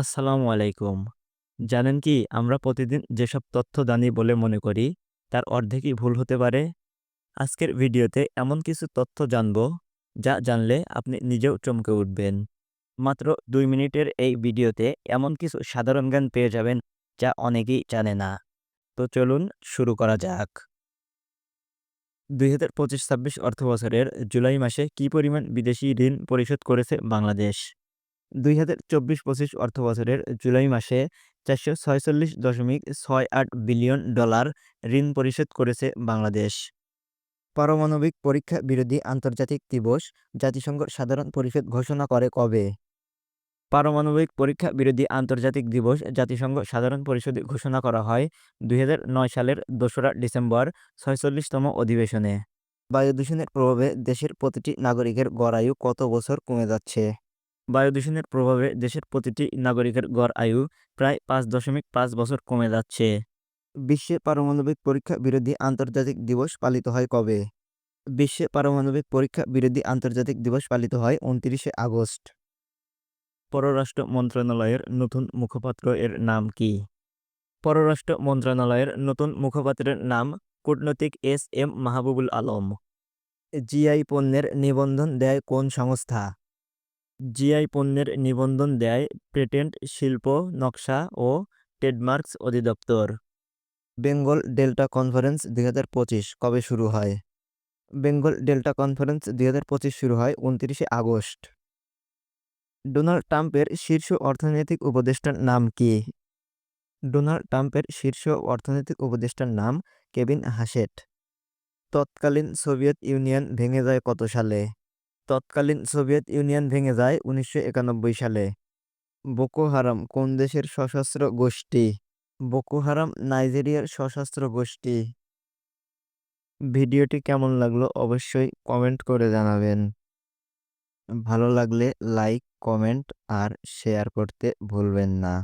আসসালামু আলাইকুম। জানেন কি, আমরা প্রতিদিন যেসব তথ্য জানি বলে মনে করি, তার অর্ধেকই ভুল হতে পারে। আজকের ভিডিওতে এমন কিছু তথ্য জানব, যা জানলে আপনি নিজেও চমকে উঠবেন। মাত্র দুই মিনিটের এই ভিডিওতে এমন কিছু সাধারণ জ্ঞান পেয়ে যাবেন, যা অনেকেই জানে না। তো চলুন শুরু করা যাক। ২০২৫-২৬ অর্থবছরের জুলাই মাসে কি পরিমাণ বিদেশি ঋণ পরিশোধ করেছে বাংলাদেশ? ২০২৪-২৫ অর্থবছরের জুলাই মাসে ৪৪৬.৬৮ বিলিয়ন ডলার ঋণ পরিশোধ করেছে বাংলাদেশ। পারমাণবিক পরীক্ষা বিরোধী আন্তর্জাতিক দিবস জাতিসংঘ সাধারণ পরিষদ ঘোষণা করে কবে? পারমাণবিক পরীক্ষা বিরোধী আন্তর্জাতিক দিবস জাতিসংঘ সাধারণ পরিষদে ঘোষণা করা হয় ২০০৯ সালের দোসরা ডিসেম্বর ৪৬তম অধিবেশনে। বায়ু দূষণের প্রভাবে দেশের প্রতিটি নাগরিকের গড়ায়ু কত বছর কমে যাচ্ছে? বায়ু দূষণের প্রভাবে দেশের প্রতিটি নাগরিকের গড় আয়ু প্রায় পাঁচ দশমিক পাঁচ বছর কমে যাচ্ছে। বিশ্বে পারমাণবিক পরীক্ষা বিরোধী আন্তর্জাতিক দিবস পালিত হয় কবে? বিশ্বে পারমাণবিক পরীক্ষা বিরোধী আন্তর্জাতিক দিবস পালিত হয় উনত্রিশে আগস্ট। পররাষ্ট্র মন্ত্রণালয়ের নতুন মুখপাত্র এর নাম কি? পররাষ্ট্র মন্ত্রণালয়ের নতুন মুখপাত্রের নাম কূটনৈতিক S M Mahbubul Alam. GI পণ্যের নিবন্ধন দেয় কোন সংস্থা? জিআই পণ্যের নিবন্ধন দেয় পেটেন্ট, শিল্প, নকশা ও ট্রেডমার্কস অধিদপ্তর। বেঙ্গল ডেল্টা কনফারেন্স দুই হাজার পঁচিশ কবে শুরু হয়? বেঙ্গল ডেল্টা কনফারেন্স দুই হাজার পঁচিশ শুরু হয় উনত্রিশে আগস্ট। ডোনাল্ড ট্রাম্পের শীর্ষ অর্থনৈতিক উপদেষ্টার নাম কি? ডোনাল্ড ট্রাম্পের শীর্ষ অর্থনৈতিক উপদেষ্টার নাম কেভিন হাসেট। তৎকালীন সোভিয়েত ইউনিয়ন ভেঙে যায় কত সালে? তৎকালীন সোভিয়েত ইউনিয়ন ভেঙে যায় উনিশশো একানব্বই সালে। বোকো হারাম কোন দেশের সশস্ত্র গোষ্ঠী? বোকো হারাম নাইজেরিয়ার সশস্ত্র গোষ্ঠী। ভিডিওটি কেমন লাগল অবশ্যই কমেন্ট করে জানাবেন। ভালো লাগলে লাইক, কমেন্ট আর শেয়ার করতে ভুলবেন না